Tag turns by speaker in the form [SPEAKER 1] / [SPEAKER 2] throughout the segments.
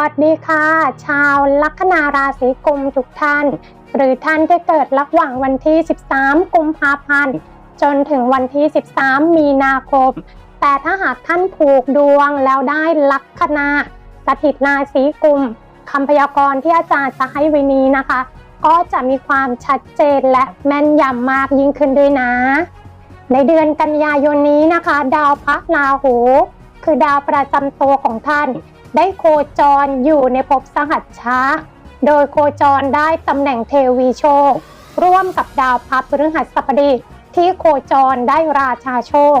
[SPEAKER 1] วัสดีค่ะ ชาวลัคนาราศีกุมทุกท่าน หรือท่านที่เกิดระหว่างวันที่ 13 กุมภาพันธ์ จนถึงวันที่ 13 มีนาคม แต่ถ้าหากท่านผูกดวงแล้วได้ลัคนาสถิตราศีกุมคำพยากรณ์ที่อาจารย์จะให้ไว้นี้นะคะ ก็จะมีความชัดเจนและแม่นยำมากยิ่งขึ้นด้วยนะ ในเดือนกันยายนนี้นะคะ ดาวพระราหู คือดาวประจำตัวของท่าน ได้โคจรอยู่ในภพสหัชชะโดยโคจรได้ตำแหน่งเทวีโชค ร่วมกับดาวพระพฤหัสบดีที่โคจรได้ราชาโชค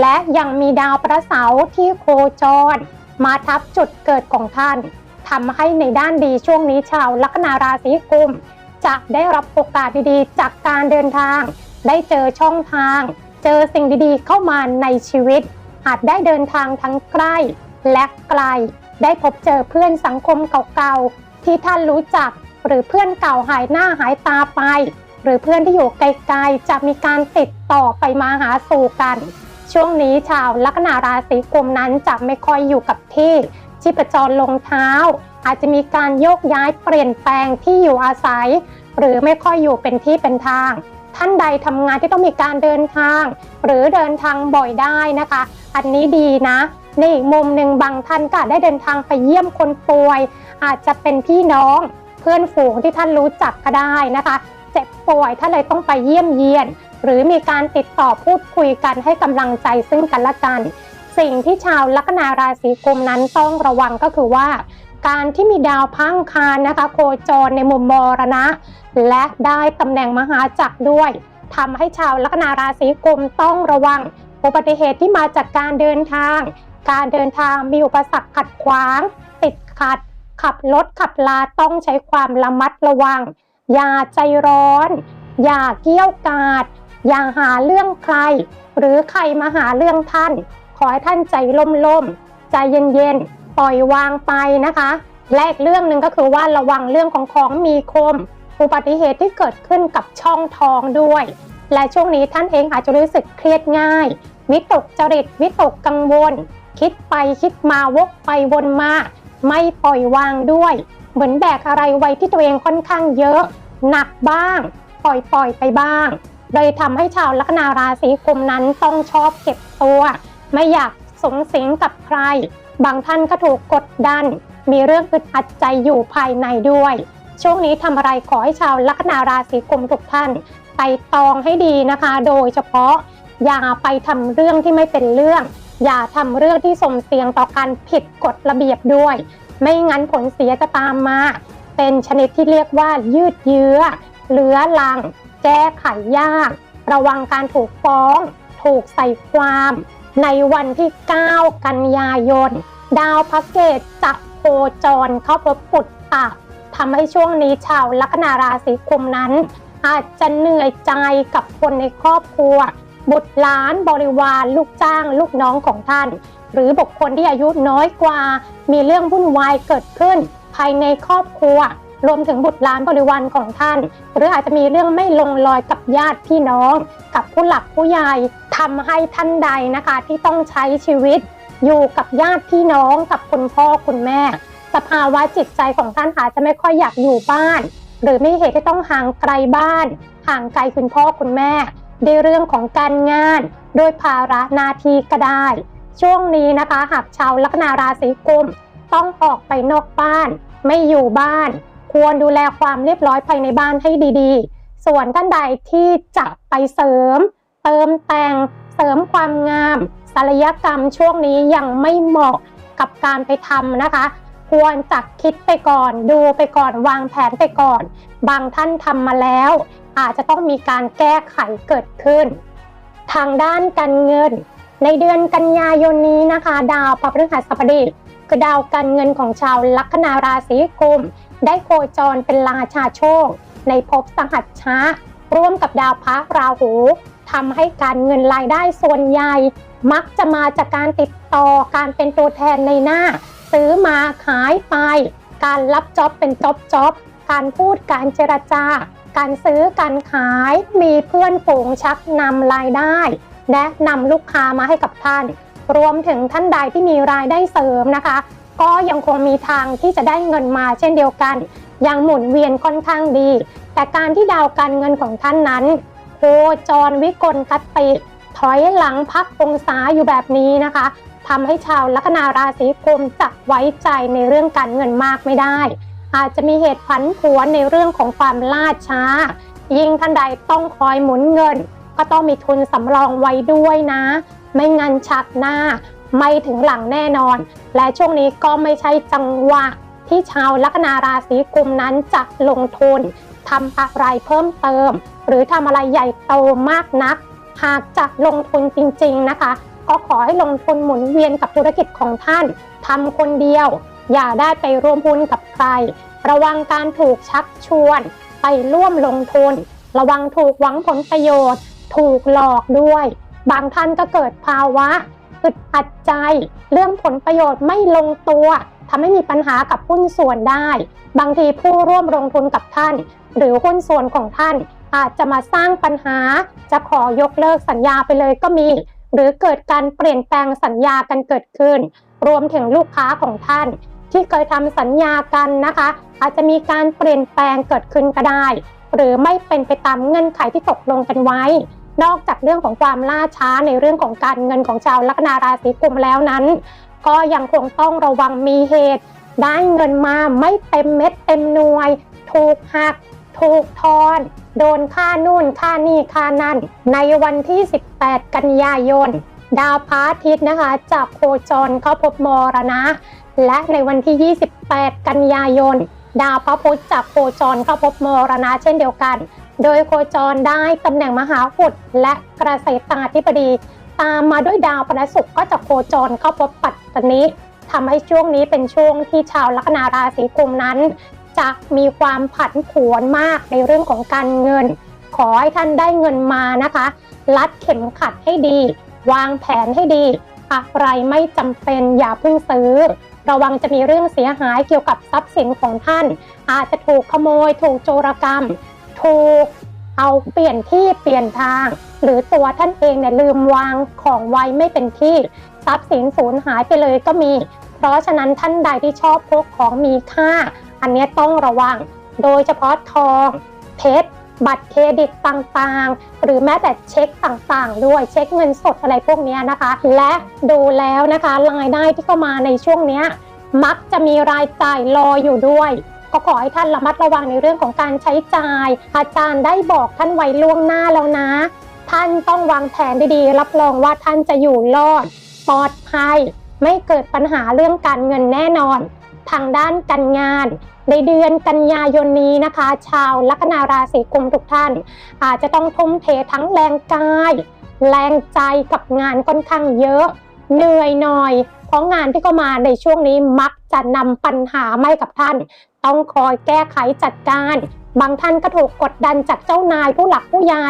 [SPEAKER 1] และยังมีดาวพระเสาร์ที่โคจร มาทับจุดเกิดของท่านทำให้ในด้านดีช่วงนี้ชาวลัคนาราศีกุม จะได้รับโอกาสดีๆ จากการเดินทาง ได้เจอช่องทาง เจอสิ่งดีๆเข้ามาในชีวิต อาจได้เดินทางทั้งใกล้และไกล ได้พบเจอเพื่อนสังคมเก่าๆ ที่ท่านรู้จัก หรือเพื่อนเก่าหายหน้าหายตาไป หรือเพื่อนที่อยู่ไกลๆ จะมีการติดต่อไปมาหาสู่กัน ช่วงนี้ชาวลัคนาราศีกุมนั้นจะไม่ค่อยอยู่กับที่ชีพจรลงเท้า อาจจะมีการโยกย้ายเปลี่ยนแปลงที่อยู่อาศัย หรือไม่ค่อยอยู่เป็นที่เป็นทาง ท่านใดทำงานที่ต้องมีการเดินทาง หรือเดินทางบ่อยได้นะคะ อันนี้ดีนะ ในอีกมุมหนึ่งบางท่านก็ได้เดินทางไปเยี่ยมคนป่วย อาจจะเป็นพี่น้องเพื่อนฝูงที่ท่านรู้จักก็ได้นะคะ เจ็บป่วยท่านเลยต้องไปเยี่ยมเยียน หรือมีการติดต่อพูดคุยกันให้กำลังใจซึ่งกันและกัน สิ่งที่ชาวลัคนาราศีกุมนั้นต้องระวังก็คือว่า การที่มีดาวพังคารนะคะ โคจรในมุมมรณะ และได้ตำแหน่งมหาจักรด้วยทำให้ชาวลัคนาราศีกุมต้องระวังอุบัติเหตุที่มาจากการเดินทาง การเดินทางมีอุปสรรคขัดขวาง ติดขัด ขับรถขับลาต้องใช้ความระมัดระวัง อย่าใจร้อน อย่าเกี้ยวกาด อย่าหาเรื่องใคร หรือใครมาหาเรื่องท่าน ขอให้ท่านใจล่มๆ ใจเย็นๆ ปล่อยวางไปนะคะ และอีกเรื่องหนึ่งก็คือว่าระวังเรื่องของของมีคม อุบัติเหตุที่เกิดขึ้นกับช่องท้องด้วย และช่วงนี้ท่านเองอาจจะรู้สึกเครียดง่าย วิตกจริต วิตกกังวล คิดไปคิดมาวกไปวนมา ไม่ปล่อยวางด้วย เหมือนแบกอะไรไว้ที่ตัวเองค่อนข้างเยอะ หนักบ้าง ปล่อยปล่อยไปบ้าง เลยทำให้ชาวลัคนาราศีกุมนั้นต้องชอบเก็บตัว ไม่อยากสงสิงกับใคร บางท่านก็ถูกกดดัน มีเรื่องอึดอัดใจอยู่ภายในด้วย ช่วงนี้ทำอะไรขอให้ชาวลัคนาราศีกุมทุกท่านไต่ตองให้ดีนะคะ โดยเฉพาะอย่าไปทำเรื่องที่ไม่เป็นเรื่อง อย่าทำเรื่องที่สมเสียงต่อการผิดกฎระเบียบด้วย ไม่งั้นผลเสียจะตามมา เป็นชนิดที่เรียกว่ายืดเยื้อเลื้อลัง แก้ไขยาก ระวังการถูกฟ้อง ถูกใส่ความ ในวันที่ 9 กันยายน ดาวพระเกตจะโคจรเข้าพบปุตตะทำให้ช่วงนี้ชาวลัคนาราศีกุมนั้น อาจจะเหนื่อยใจกับคนในครอบครัว บุตรหลานบริวารลูกจ้าง ลูกน้องของท่าน หรือบุคคลที่อายุน้อยกว่า มีเรื่องวุ่นวายเกิดขึ้น ภายในครอบครัว รวมถึงบุตรหลานบริวารของท่าน หรืออาจจะมีเรื่องไม่ลงรอยกับญาติพี่น้อง กับผู้หลักผู้ใหญ่ทำให้ท่านใดนะคะ ที่ต้องใช้ชีวิต อยู่กับญาติพี่น้องกับคุณพ่อคุณแม่ สภาวะจิตใจของท่านอาจจะไม่ค่อยอยากอยู่บ้าน หรือไมีเหตุที่ต้องห่างไกลบ้าน ห่างไกลคุณพ่อคุณแม่ ในเรื่องของการงาน โดยภาระหน้าที่ก็ได้ ช่วงนี้นะคะหากชาวลัคนาราศีกุมต้องออกไปนอกบ้าน ไม่อยู่บ้าน ควรดูแลความเรียบร้อยภายในบ้านให้ดีๆ ส่วนท่านใดที่จะไปเสริม เติมแต่ง เสริมความงามศัลยกรรมช่วงนี้ยังไม่เหมาะกับการไปทำนะคะ ควรจะคิดไปก่อน ดูไปก่อนวางแผนไปก่อน บางท่านทำมาแล้ว อาจจะต้องมีการแก้ไขเกิดขึ้น ทางด้านการเงิน ในเดือนกันยายนนี้นะคะ ดาวพระพฤหัสบดีคือดาวการเงินของชาวลัคนาราศีกุมได้โคจรเป็นราชาโชค ในภพสหัชชะร่วมกับดาวพระราหูทำให้การเงินรายได้ส่วนใหญ่ มักจะมาจากการติดต่อการเป็นตัวแทนในหน้า ซื้อมาขายไป การรับจ็อบเป็นจ็อบจ็อบการพูดการเจรจา การซื้อการขายมีเพื่อนฝูงชักนำรายได้ และนำลูกค้ามาให้กับท่าน รวมถึงท่านใดที่มีรายได้เสริมนะคะ ก็ยังคงมีทางที่จะได้เงินมาเช่นเดียวกัน ยังหมุนเวียนค่อนข้างดี แต่การที่ดาวการเงินของท่านนั้นโคจรวิกลคติถอยหลังพักองศาอยู่แบบนี้นะคะ ทำให้ชาวลัคนาราศีกุมจะไว้ใจในเรื่องการเงินมากไม่ได้ อาจจะมีเหตุผันผวนในเรื่องของความล่าช้า ยิ่งท่านใดต้องคอยหมุนเงิน ก็ต้องมีทุนสำรองไว้ด้วยนะ ไม่งั้นชักหน้า ไม่ถึงหลังแน่นอน และช่วงนี้ก็ไม่ใช่จังหวะที่ชาวลัคนาราศีกุมนั้นจะลงทุนทำอะไรเพิ่มเติม หรือทำอะไรใหญ่โตมากนัก หากจะลงทุนจริง ๆนะคะ ก็ขอให้ลงทุนหมุนเวียนกับธุรกิจของท่านทำคนเดียว อย่าได้ไปร่วมหุ้นกับใคร ระวังการถูกชักชวน ไปร่วมลงทุน ระวังถูกหวังผลประโยชน์ ถูกหลอกด้วย บางท่านก็เกิดภาวะอึดอัดใจ เรื่องผลประโยชน์ไม่ลงตัวทำให้มีปัญหากับหุ้นส่วนได้ บางทีผู้ร่วมลงทุนกับท่าน หรือหุ้นส่วนของท่านอาจจะมาสร้างปัญหา จะขอยกเลิกสัญญาไปเลยก็มี หรือเกิดการเปลี่ยนแปลงสัญญากันเกิดขึ้น รวมถึงลูกค้าของท่าน ที่เคยทำสัญญากันนะคะ อาจจะมีการเปลี่ยนแปลงเกิดขึ้นก็ได้ หรือไม่เป็นไปตามเงื่อนไขที่ตกลงกันไว้ นอกจากเรื่องของความล่าช้าในเรื่องของการเงินของชาวลัคนาราศีกุมแล้วนั้น ก็ยังคงต้องระวังมีเหตุ ได้เงินมาไม่เต็มเม็ดเต็มหน่วย ถูกหัก ถูกทอน โดนค่านู่นค่านี่ค่านั่น ในวันที่ 18 กันยายน ดาวพระอาทิตย์นะคะจากโคจรเข้าพบมรณะ และในวันที่ 28 กันยายน ดาวพระพุธจากโคจรเข้าพบมรณะเช่นเดียวกัน โดยโคจรได้ตำแหน่งมหาอุดและเกษตาธิบดี ตามมาด้วยดาวพฤหัสก็จะโคจรเข้าพบปัตตนิทำให้ช่วงนี้เป็นช่วงที่ชาวลัคนาราศีกุมนั้น จะมีความผันผวนมากในเรื่องของการเงิน ขอให้ท่านได้เงินมานะคะลัดเข็มขัดให้ดี วางแผนให้ดี อะไรไม่จำเป็นอย่าเพิ่งซื้อ ระวังจะมีเรื่องเสียหายเกี่ยวกับทรัพย์สินของท่าน อาจจะถูกขโมย ถูกโจรกรรม ถูกเอาเปลี่ยนที่เปลี่ยนทาง หรือตัวท่านเองเนี่ยลืมวางของไว้ไม่เป็นที่ทรัพย์สินสูญหายไปเลยก็มี เพราะฉะนั้นท่านใดที่ชอบพกของมีค่า อันนี้ต้องระวัง โดยเฉพาะทอง เพชร บัตรเครดิตต่างๆ หรือแม้แต่เช็คต่างๆ ด้วยเช็คเงินสดอะไรพวกนี้นะคะ และดูแล้วนะคะรายได้ที่เข้ามาในช่วงนี้มักจะมีรายจ่ายรออยู่ด้วยก็ขอให้ท่านระมัดระวังในเรื่องของการใช้จ่าย อาจารย์ได้บอกท่านไว้ล่วงหน้าแล้วนะ ท่านต้องวางแผนดีๆ รับรองว่าท่านจะอยู่รอด ปลอดภัย ไม่เกิดปัญหาเรื่องการเงินแน่นอน ทางด้านการงาน ในเดือนกันยายนนี้นะคะ ชาวลัคนาราศีกุมทุกท่าน อาจจะต้องทุ่มเททั้งแรงกาย แรงใจกับงานค่อนข้างเยอะ เหนื่อยหน่อย เพราะงานที่เข้ามาในช่วงนี้มักจะนำปัญหามาให้กับท่าน ต้องคอยแก้ไขจัดการ บางท่านก็ถูกกดดันจากเจ้านายผู้หลักผู้ใหญ่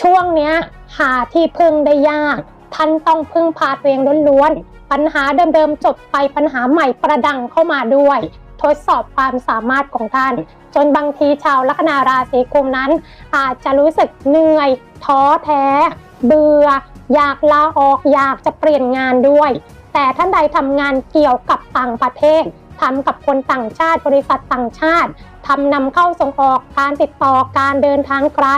[SPEAKER 1] ช่วงเนี้ยหาที่พึ่งได้ยาก ท่านต้องพึ่งพาตัวเองล้วนๆ ปัญหาเดิมๆจบไปปัญหาใหม่ประดังเข้ามาด้วย ทดสอบความสามารถของท่าน จนบางทีชาวลัคนาราศีกุมนั้น อาจจะรู้สึกเหนื่อย ท้อแท้ เบื่อ อยากลาออกอยากจะเปลี่ยนงานด้วย แต่ท่านใดทำงานเกี่ยวกับต่างประเทศทำกับคนต่างชาติบริษัทต่างชาติทำนำเข้าส่งออกการติดต่อการเดินทางไกล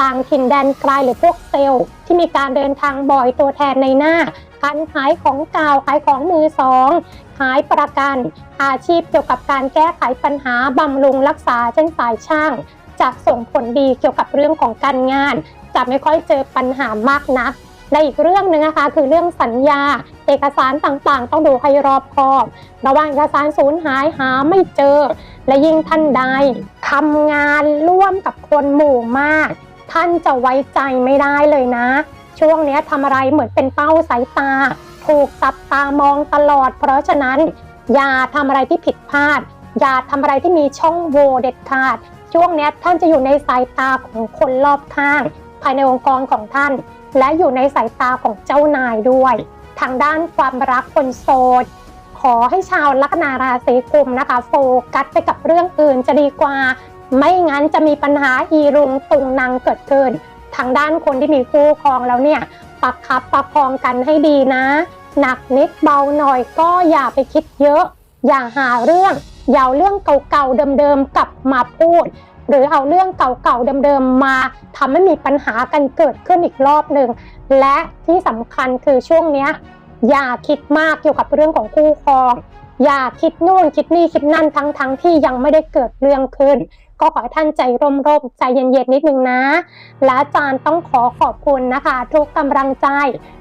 [SPEAKER 1] ต่างถิ่นแดนไกลหรือพวกเซลล์ ที่มีการเดินทางบ่อยตัวแทนในหน้า การขายของเก่าขายของมือสองขายประกันอาชีพเกี่ยวกับการแก้ไขปัญหาบำรุงรักษาเช่นสายช่าง จะส่งผลดีเกี่ยวกับเรื่องของการงาน จะไม่ค่อยเจอปัญหามากนักและอีกเรื่องหนึ่งนะคะคือเรื่องสัญญา เอกสารต่างๆ ต้องดูให้รอบคอบระว่างเอกสารสูญหายหาไม่เจอ และยิ่งท่านใดทำงานร่วมกับคนหมู่มาก ท่านจะไว้ใจไม่ได้เลยนะ ช่วงนี้ทำอะไรเหมือนเป็นเป้าสายตา ถูกจับตามองตลอด เพราะฉะนั้น อย่าทำอะไรที่ผิดพลาด อย่าทำอะไรที่มีช่องโหว่เด็ดขาด ช่วงนี้ท่านจะอยู่ในสายตาของคนรอบข้าง ภายในองค์กรของท่าน และอยู่ในสายตาของเจ้านายด้วย ทางด้านความรักคนโสดขอให้ชาวลัคนาราศีกุมนะคะ โฟกัสไปกับเรื่องอื่นจะดีกว่า ไม่งั้นจะมีปัญหาอีรุงตุงนางเกิดขึ้น ทางด้านคนที่มีคู่ครองแล้วเนี่ยปักคับประคองกันให้ดีนะ หนักนิดเบาหน่อยก็อย่าไปคิดเยอะ อย่าหาเรื่องอย่าเรื่องเก่าๆเดิมๆกลับมาพูด หรือเอาเรื่องเก่าๆเดิมๆมาทำให้มีปัญหากันเกิดขึ้นอีกรอบหนึ่งและที่สำคัญคือช่วงเนี้ยอย่าคิดมากเกี่ยวกับเรื่องของคู่ครอง อย่าคิดนู่นคิดนี่คิดนั่นทั้งทั้งที่ยังไม่ได้เกิดเรื่องขึ้น ก็ขอให้ท่านใจร่มๆใจเย็นๆนิดนึงนะ และอาจารย์ต้องขอขอบคุณนะคะ ทุกกำลังใจ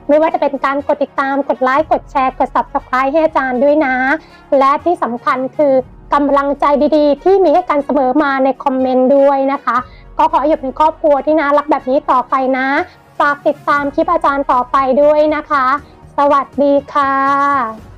[SPEAKER 1] ไม่ว่าจะเป็นการกดติดตามกดไลค์กดแชร์กด subscribe ให้อาจารย์ด้วยนะ และที่สำคัญคือกำลังใจดีๆ ที่มีให้กันเสมอมาในคอมเมนต์ด้วยนะคะ ก็ขอให้อยู่เป็นครอบครัวที่น่ารักแบบนี้ต่อไปนะ ฝากติดตามคลิปอาจารย์ต่อไปด้วยนะคะ สวัสดีค่ะ